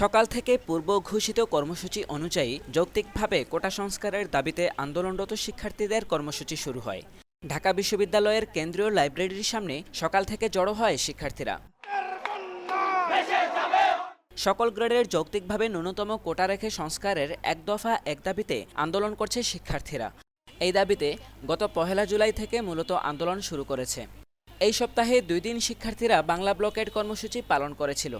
সকাল থেকে পূর্ব ঘোষিত কর্মসূচি অনুযায়ী যৌক্তিকভাবে কোটা সংস্কারের দাবিতে আন্দোলনরত শিক্ষার্থীদের কর্মসূচি শুরু হয়। ঢাকা বিশ্ববিদ্যালয়ের কেন্দ্রীয় লাইব্রেরির সামনে সকাল থেকে জড়ো হয় শিক্ষার্থীরা। সকল গ্রেডের যৌক্তিকভাবে ন্যূনতম কোটা রেখে সংস্কারের এক দফা এক দাবিতে আন্দোলন করছে শিক্ষার্থীরা। এই দাবিতে গত পহেলা জুলাই থেকে মূলত আন্দোলন শুরু করেছে। এই সপ্তাহে দুই দিন শিক্ষার্থীরা বাংলা ব্লকের কর্মসূচি পালন করেছিল।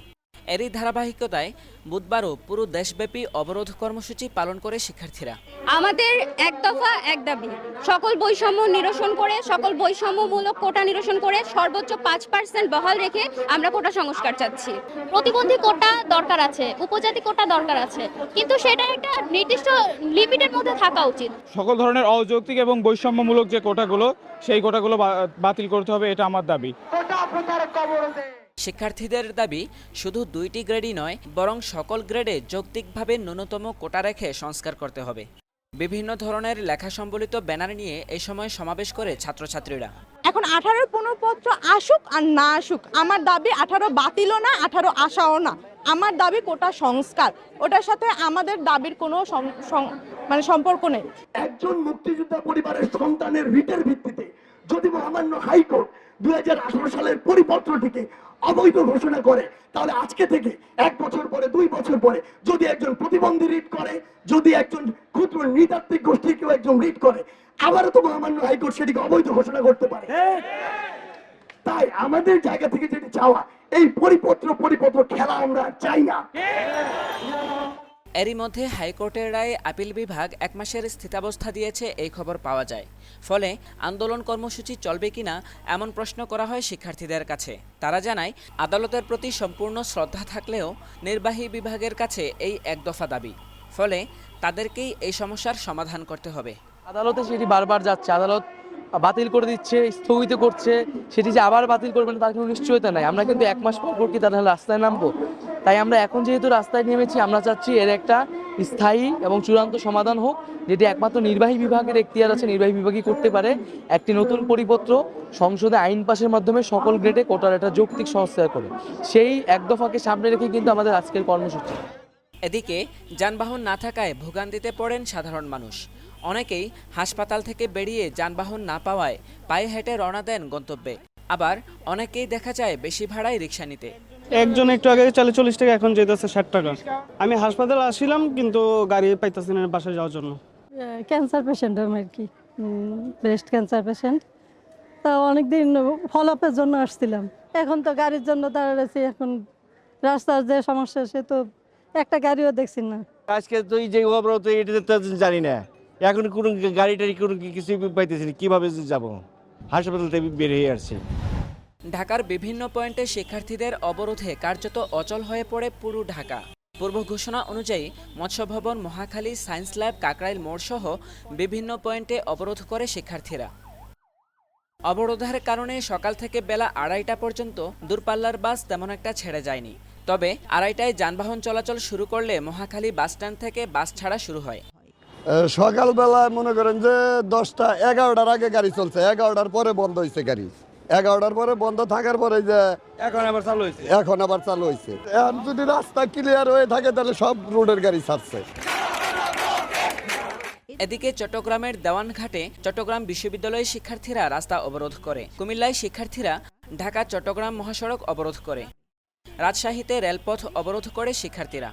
এরই ধারাবাহিকতায় বুধবারও পুরো দেশব্যাপী অবরোধ কর্মসূচি পালন করে শিক্ষার্থীরা। আমাদের এক দফা এক দাবি। সকল বৈষম্য নিরসন করে সকল বৈষম্যমূলক কোটা নিরসন করে সর্বোচ্চ পাঁচ পার্সেন্ট বহাল রেখে আমরা কোটা সংস্কার চাচ্ছি। প্রতিবন্ধী কোটা দরকার আছে উপজাতি কোটা দরকার আছে। কিন্তু সেটা একটা নির্দিষ্ট লিমিটের মধ্যে থাকা উচিত। সকল ধরনের অযৌক্তিক এবং বৈষম্যমূলক যে কোটাগুলো সেই কোটাগুলো বা- বাতিল করতে হবে এটা আমার দাবি। শিক্ষার্থীদের দাবি শুধু দুইটি গ্রেডই নয় বরং সকল গ্রেডে যৌক্তিকভাবে ন্যূনতম কোটা রেখে সংস্কার করতে হবে। বিভিন্ন ধরনের লেখা সম্বলিত ব্যানার নিয়ে এই সময় সমাবেশ করে ছাত্রছাত্রীরা। এখন আঠারোর পুনঃপত্র আসুক আর না আসুক আমার দাবি আঠারো বাতিলও না আঠারো আসাও না। আমার দাবি কোটা সংস্কার। ওটার সাথে আমাদের দাবির কোনো মানে সম্পর্ক নেই। একজন মুক্তিযোদ্ধা পরিবারের সন্তানের রিটের ভিত্তিতে যদি মহামান্য হাইকোর্ট দুই হাজার আঠারো সালের পরিপত্রটিকে অবৈধ ঘোষণা করে, তাহলে আজকে থেকে এক বছর পরে, দুই বছর পরে যদি একজন প্রতিবন্ধী রিট করে, যদি একজন ক্ষুদ্র নৃতাত্ত্বিক গোষ্ঠী কেউ একজন রিট করে, আবারও তো মহামান্য হাইকোর্ট সেটিকে অবৈধ ঘোষণা করতে পারে। তাই আমাদের জায়গা থেকে যেটি চাওয়া, এই পরিপত্র পরিপত্র খেলা আমরা চাই না। এরই মধ্যে হাইকোর্টের রায়ে আপিল বিভাগ এক মাসের স্থিতাবস্থা দিয়েছে, এই খবর পাওয়া যায়। ফলে আন্দোলন কর্মসূচি চলবে কিনা এমন প্রশ্ন করা হয় শিক্ষার্থীদের কাছে। তারা জানায়, আদালতের প্রতি সম্পূর্ণ শ্রদ্ধা থাকলেও নির্বাহী বিভাগের কাছে এই এক দফা দাবি। ফলে তাদেরকেই এই সমস্যার সমাধান করতে হবে। আদালতে সেটি বারবার যাচ্ছে, আদালত বাতিল করে দিচ্ছে, স্থগিত করছে, সেটি যে আবার বাতিল করবেন তার কোনো নিশ্চয়তা নাই। আমরা কিন্তু এক মাস পর পর কি তাহলে রাস্তায় নামবো? তাই আমরা এখন যেহেতু রাস্তায় নেমেছি, আমরা চাচ্ছি এর একটা স্থায়ী এবং চূড়ান্ত সমাধান হোক, যেটি একমাত্র নির্বাহী বিভাগের এখতিয়ার আছে, নির্বাহী বিভাগই করতে পারে। একটি নতুন পরিপত্র সংসদে আইন পাশের মাধ্যমে সকল গ্রেডে কোটার একটা যৌক্তিক সংস্কার করে। সেই এক দফাকে সামনে রেখে কিন্তু আমাদের আজকের কর্মসূচি। এদিকে যানবাহন না থাকায় ভোগান্তিতে পড়েন সাধারণ মানুষ। অনেকেই হাসপাতাল থেকে বেরিয়ে যানবাহন না পাওয়ায় পায়ে হেঁটে রওনা দেন গন্তব্যে। আবার অনেকেই দেখা যায় বেশি ভাড়ায় রিক্সা নিতে। একজন একটু আগে চালে চল্লিশ টাকা এখন যেতেছে ষাট টাকা। আমি হাসপাতালে আসছিলাম কিন্তু গাড়ি পাইতেছি না বাসায় যাওয়ার জন্য। ক্যান্সার পেশেন্ট আমি আর কি ব্রেস্ট ক্যান্সার পেশেন্ট তা অনেকদিন ফলো আপের জন্য আসছিলাম। এখন তো গাড়ির জন্য দাঁড়াচ্ছি এখন রাস্তার যে সমস্যা সে তো একটা গাড়িও দেখছি না। আজকে তো এই যে অবরোধ এটা তো জানি না। এখন কোনো গাড়ি টাড়ি কোনো কিছু পাইতেছি না কীভাবে যাব? হাসপাতাল থেকে বের হয়ে আসছে। ঢাকার বিভিন্ন পয়েন্টে শিক্ষার্থীদের অবরোধে কার্যত অচল হয়ে পড়ে পুরো ঢাকা। পূর্ব ঘোষণা অনুযায়ী মৎস্য ভবন, মহাখালী, সায়েন্স ল্যাব, কাকরাইল মোড় সহ বিভিন্ন পয়েন্টে অবরোধ করে শিক্ষার্থীরা। অবরোধের কারণে সকাল থেকে বেলা আড়াইটা পর্যন্ত দূরপাল্লার বাস তেমন একটা ছেড়ে যায়নি। তবে আড়াইটায় যানবাহন চলাচল শুরু করলে মহাখালী বাসস্ট্যান্ড থেকে বাস ছাড়া শুরু হয়। সকালবেলা মনে করেন যে দশটা, এগারোটার আগে গাড়ি চলছে, এগারোটার পরে বন্ধ হয়েছে গাড়ি। এগারোটার পরে বন্ধ থাকার পরে যে এখন আবার চালু হয়েছে। এখন আবার চালু হয়েছে। এখন যদি রাস্তা ক্লিয়ার হয়ে থাকে তাহলে সব রোডের গাড়ি ছাড়ছে। এদিকে চট্টগ্রামের দেওয়ানঘাটে চট্টগ্রাম বিশ্ববিদ্যালয়ের শিক্ষার্থীরা রাস্তা অবরোধ করে। কুমিল্লায় শিক্ষার্থীরা ঢাকা চট্টগ্রাম মহাসড়ক অবরোধ করে। রাজশাহীতে রেলপথ অবরোধ করে শিক্ষার্থীরা।